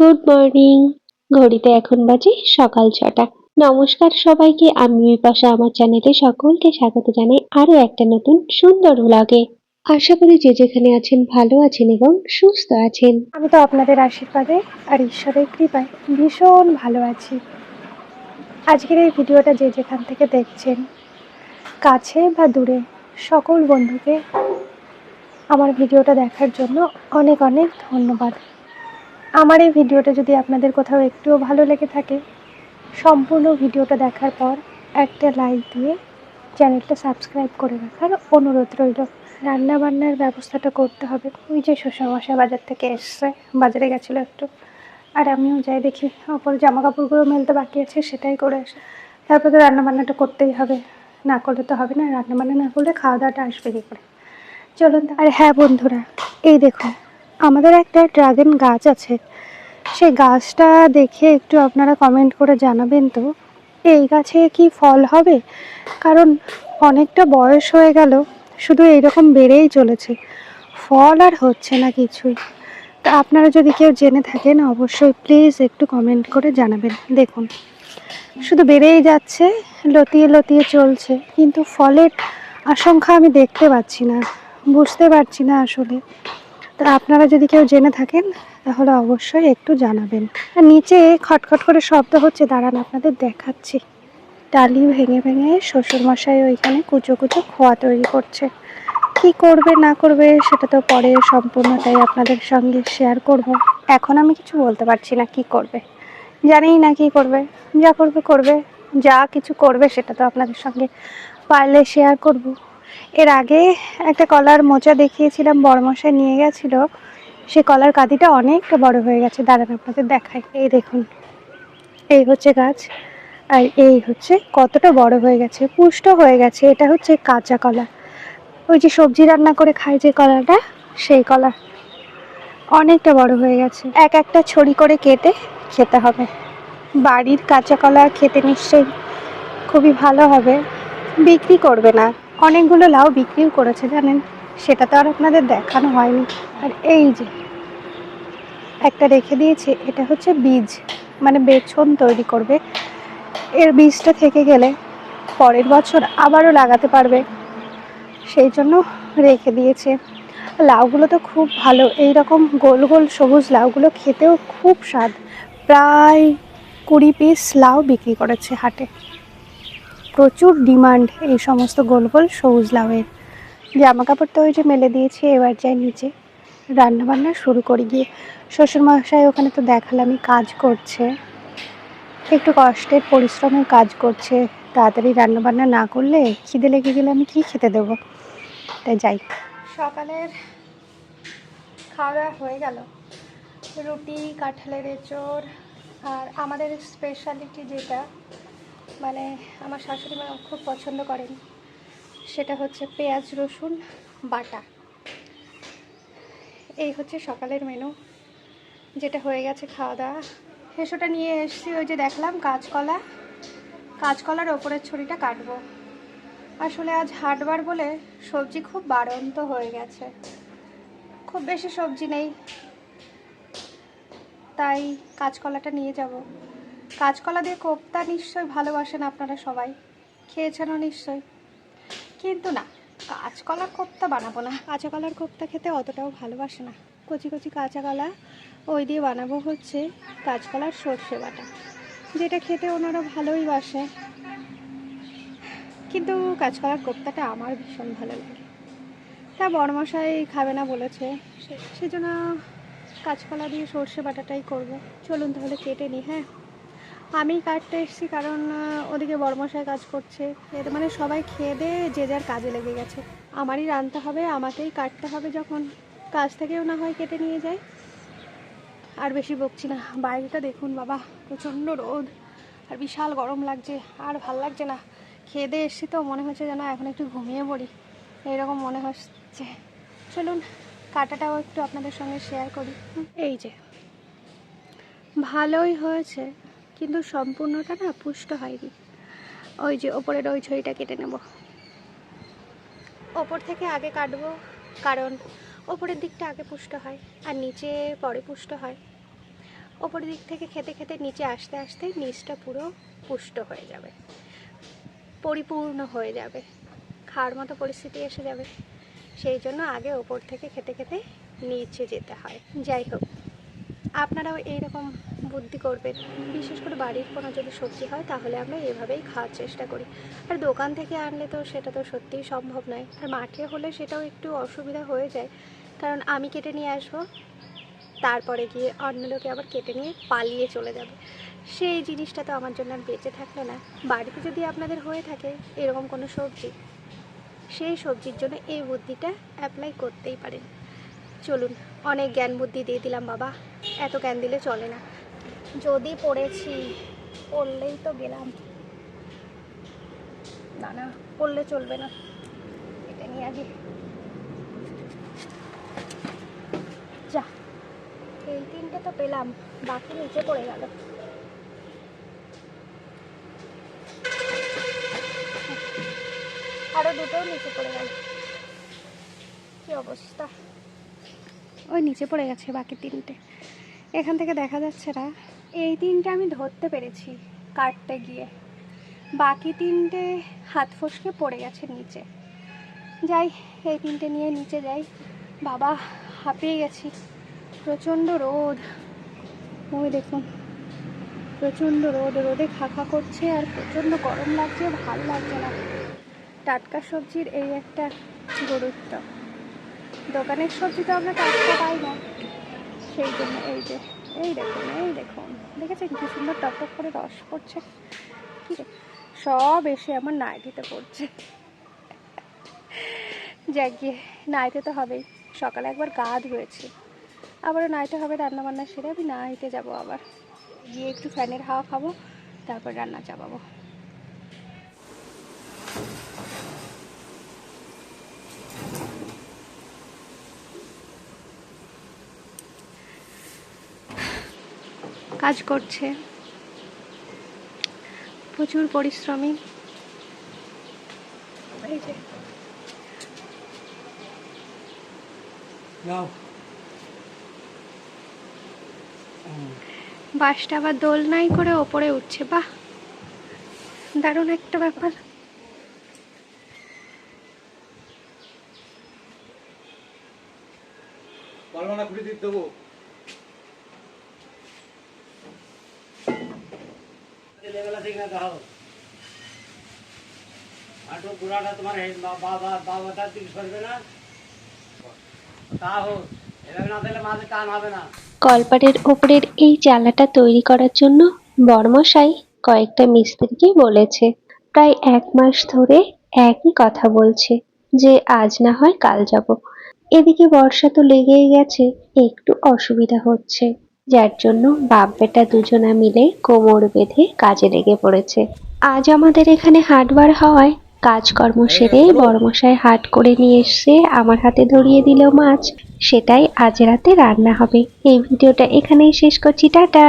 Good morning ঘড়িতে এখন বাজে সকাল ছটা। নমস্কার সবাইকে। আমি বিপাশা আমার চ্যানেলে সকলকে স্বাগত জানাই আরও একটা নতুন সুন্দর ব্লগে আশা করি যে যেখানে আছেন ভালো আছেন এবং সুস্থ আছেন। আমি তো আপনাদের আশীর্বাদে আর ঈশ্বরের কৃপায় ভীষণ ভালো আছি। আজকের এই ভিডিওটা যে যেখান থেকে দেখছেন, কাছে বা দূরে সকল বন্ধুকে আমার ভিডিওটা দেখার জন্য অনেক অনেক ধন্যবাদ। আমার এই ভিডিওটা যদি আপনাদের কোথাও একটুও ভালো লেগে থাকে, সম্পূর্ণ ভিডিওটা দেখার পর একটা লাইক দিয়ে চ্যানেলটা সাবস্ক্রাইব করে রাখার অনুরোধ রইল। রান্নাবান্নার ব্যবস্থাটা করতে হবে। ওই যে শ্বশুরমশাই বাজার থেকে এসছে, বাজারে গেছিল একটু। আর আমিও যাই দেখি, ওপর জামা কাপড়গুলো মেলতে বাকি আছে, সেটাই করে আসে। তারপর তো রান্নাবান্নাটা করতেই হবে। না করলে তো হবে না, রান্নাবান্না না করলে খাওয়া দাওয়াটা আসবে কী করে? চলুন আর হ্যাঁ বন্ধুরা, এই দেখুন। আমাদের একটা ড্রাগন গাছ আছে। সেই গাছটা দেখে একটু আপনারা কমেন্ট করে জানাবেন তো। এই গাছে কি ফল হবে? কারণ অনেকটা বয়স হয়ে গেল, শুধু এইরকম বেড়েই চলেছে। ফল আর হচ্ছে না কিছুই। তা আপনারা যদি কেউ জেনে থাকেন, অবশ্যই প্লিজ একটু কমেন্ট করে জানাবেন। দেখুন, শুধু বেড়েই যাচ্ছে, লতিয়ে লতিয়ে চলছে। কিন্তু ফলের আশঙ্কা আমি দেখতে পাচ্ছি না, বুঝতে পারছি না আসলে। তা আপনারা যদি কেউ জেনে থাকেন, তাহলে অবশ্যই একটু জানাবেন। আর নিচে খটখট করে শব্দ হচ্ছে, দাঁড়ান আপনাদের দেখাচ্ছি। ডালি ভেঙে ভেঙে শ্বশুরমশাই ওইখানে কুচো কুচো খোয়া তৈরি করছে। কি করবে, না করবে, সেটা তো পরে সম্পূর্ণটাই আপনাদের সঙ্গে শেয়ার করব। এখন আমি কিছু বলতে পারছি না, কি করবে? জানিই না কি করবে, যা করবে করবে, যা কিছু করবে, সেটা তো আপনাদের সঙ্গে পারলে শেয়ার করব। এর আগে একটা কলার মোচা দেখিয়েছিলাম বড়মশাই নিয়ে গেছিল। সে কলার কাঁদিটা অনেকটা বড় হয়ে গেছে। দাঁড়ান, আপনাদের দেখাই। এই দেখুন, এই হচ্ছে গাছ আর এই হচ্ছে কতটা বড় হয়ে গেছে, পুষ্ট হয়ে গেছে। এটা হচ্ছে কাঁচা কলা। ওই যে সবজি রান্না করে খায় যে কলাটা, সেই কলা অনেকটা বড় হয়ে গেছে। এক একটা ছড়ি করে কেটে খেতে হবে। বাড়ির কাঁচা কলা খেতে নিশ্চয়ই খুবই ভালো হবে। বিক্রি করবে না। অনেকগুলো লাউ বিক্রিও করেছে, জানেন? সেটা তো আর আপনাদের দেখানো হয়নি। আর এই যে, একটা রেখে দিয়েছে, এটা হচ্ছে বীজ। মানে বেছন তৈরি করবে। এর বীজটা থেকে গেলে পরের বছর আবারও লাগাতে পারবে। সেই জন্য রেখে দিয়েছে। লাউগুলো তো খুব ভালো এই রকম গোল গোল সবুজ লাউগুলো খেতেও খুব স্বাদ। প্রায় কুড়ি পিস লাউ বিক্রি করেছে হাটে। প্রচুর ডিমান্ড এই সমস্ত গোল গোল সবুজ লাউয়ের। জামা কাপড় তো ওই যে মেলে দিয়েছি, এবার যাই নিচে। রান্নাবান্না শুরু করি গিয়ে। শ্বশুরমশাই ওখানে তো দেখালামই কাজ করছে। একটু কষ্টের পরিশ্রমের কাজ করছে। তাড়াতাড়ি রান্নাবান্না না করলে খিদে লেগে গেলে আমি কি খেতে দেবো? তাই যাই। সকালের খাওয়া দাওয়া হয়ে গেল। রুটি, কাঁঠালের এঁচড় আর আমাদের স্পেশালিটি যেটা মানে আমার শাশুড়ি মা খুব পছন্দ করেন। সেটা হচ্ছে পেঁয়াজ, রসুন, বাটা। এই হচ্ছে সকালের মেনু যেটা হয়ে গেছে খাওয়া দাওয়া। হেসোটা নিয়ে এসেছি, ওই যে দেখলাম কাঁচকলা। কাঁচকলার ওপরের ছড়িটা কাটবো। আসলে আজ হাটবার বলে সবজি খুব বাড়ন্ত হয়ে গেছে। খুব বেশি সবজি নেই। তাই কাঁচকলাটা নিয়ে যাব। কাঁচকলা দিয়ে কোপ্তা নিশ্চয়ই ভালোবাসেন আপনারা সবাই। খেয়েছেনও নিশ্চয়ই কিন্তু না, কাঁচকলার কোপ্তা বানাবো না। কাঁচা কলার কোপ্তা খেতে অতটাও ভালোবাসে না। কচি কচি কাঁচা কলা ওই দিয়ে বানাবো হচ্ছে কাঁচকলার সর্ষে বাটা, যেটা খেতে ওনারা ভালোই বাসে। কিন্তু কাঁচকলার কোপ্তাটা আমার ভীষণ ভালো লাগে। তা বড়মশাই খাবে না বলেছে। সেজন্য কাঁচকলা দিয়ে সর্ষে বাটাটাই করব। চলুন তাহলে কেটে নিই হ্যাঁ? আমি কাটতে এসেছি কারণ ওদিকে বড়মশাই কাজ করছে। এতে মানে সবাই খেয়ে দিয়ে যে যার কাজে লেগে গেছে। আমারই রানতে হবে, আমাকেই কাটতে হবে যখন কাজ থেকেও না হয় কেটে নিয়ে যাই আর বেশি বকছি না। বাইরেটা দেখুন বাবা, প্রচণ্ড রোদ। আর বিশাল গরম লাগছে, আর ভালো লাগছে না। খেয়ে দিয়ে এসছি তো, মনে হচ্ছে যেন এখন একটু ঘুমিয়ে পড়ি। এইরকম মনে হচ্ছে। চলুন, কাটাটাও একটু আপনাদের সঙ্গে শেয়ার করি। এই যে, ভালোই হয়েছে। কিন্তু সম্পূর্ণটা না পুষ্ট হয়নি। ওই যে ওপরের ওই ছড়িটা কেটে নেব। ওপর থেকে আগে কাটবো, কারণ ওপরের দিকটা আগে পুষ্ট হয় আর নিচে পরে পুষ্ট হয়। ওপরের দিক থেকে খেতে খেতে নিচে আসতে আসতে নিচটা পুরো পুষ্ট হয়ে যাবে। পরিপূর্ণ হয়ে যাবে। খাওয়ার মতো পরিস্থিতি এসে যাবে। সেই জন্য আগে ওপর থেকে খেতে খেতে নিচে যেতে হয়। যাই হোক, আপনারাও এইরকম বুদ্ধি করবেন। বিশেষ করে বাড়ির কোনো যদি সবজি হয়, তাহলে আমরা এভাবেই খাওয়ার চেষ্টা করি। আর দোকান থেকে আনলে তো সেটা তো সত্যিই সম্ভব নয়। আর মাঠে হলে সেটাও একটু অসুবিধা হয়ে যায়। কারণ আমি কেটে নিয়ে আসব, তারপরে গিয়ে অন্য লোকে আবার কেটে নিয়ে পালিয়ে চলে যাবে। সেই জিনিসটা তো আমার জন্য আর বেঁচে থাকল না। বাড়িতে যদি আপনাদের হয়ে থাকে এরকম কোনো সবজি, সেই সবজির জন্য এই বুদ্ধিটা অ্যাপ্লাই করতেই পারেন। চলুন, অনেক জ্ঞান বুদ্ধি দিয়ে দিলাম বাবা। এত জ্ঞান দিলে চলে না। যদি পড়েছি, পড়লেই তো গেলাম। না না, পড়লে চলবে না। এটা নিয়ে আগে। যা, এই তিনটে তো পেলাম, বাকি নিচে পড়ে গেল। আরও দুটোও নিচে পড়ে গেল। কি অবস্থা? ওই নিচে পড়ে গেছে বাকি তিনটে। এখান থেকে দেখা যাচ্ছে না। এই তিনটে আমি ধরতে পেরেছি কাটতে গিয়ে। বাকি তিনটে হাত ফসকে পড়ে গেছে নিচে। যাই, এই তিনটে নিয়ে নিচে যাই। বাবা, হাঁপিয়ে গেছি। প্রচণ্ড রোদ। ওই দেখুন, প্রচণ্ড রোদ। রোদে খাখা করছে আর প্রচণ্ড গরম লাগছে, ভালো লাগছে না। টাটকা সবজির এই একটা গুরুত্ব দোকানের সবজি তো আমরা টাটকা পাই না। সেই জন্য এই যে, এই দেখুন এই দেখুন। দেখেছেন কি সুন্দর টকটক করে রস পড়ছে। কি সব এসে আমার নাইটিতে পড়ছে। যাক গিয়ে নাইতে তো হবেই। সকালে একবার গা ধুয়েছি। আবারও নাইটে হবে রান্না বান্না সেরে আমি নাইতে যাব আবার। গিয়ে একটু ফ্যানের হাওয়া খাব, তারপর রান্না চাপাবো। কাজ করছে। প্রচুর পরিশ্রমী। বাসটা আবার দোলনাই করে ওপরে উঠছে বাহ! দারুণ একটা ব্যাপার। বলব না খুঁড়ে দিতে দেবো। লেভেল আছে তোমার বাবা বাবা তার দিকে সরবে না। কলপাটের ওপরের এই চালাটা তৈরি করার জন্য বর্মশাই কয়েকটা মিস্ত্রিকে বলেছে। প্রায় এক মাস ধরে একই কথা বলছে যে, আজ না হয় কাল যাব। এদিকে বর্ষা তো লেগেই গেছে, একটু অসুবিধা হচ্ছে। যার জন্য বাপ বেটা দুজনা মিলে কোমর বেঁধে কাজে লেগে পড়েছে। আজ আমাদের এখানে হাটবার হওয়ায় কাজকর্ম সেরে বড়মশাই হাট করে নিয়ে এসে আমার হাতে ধরিয়ে দিল মাছ। সেটাই আজ রাতে রান্না হবে। এই ভিডিওটা এখানেই শেষ করছি। টাটা!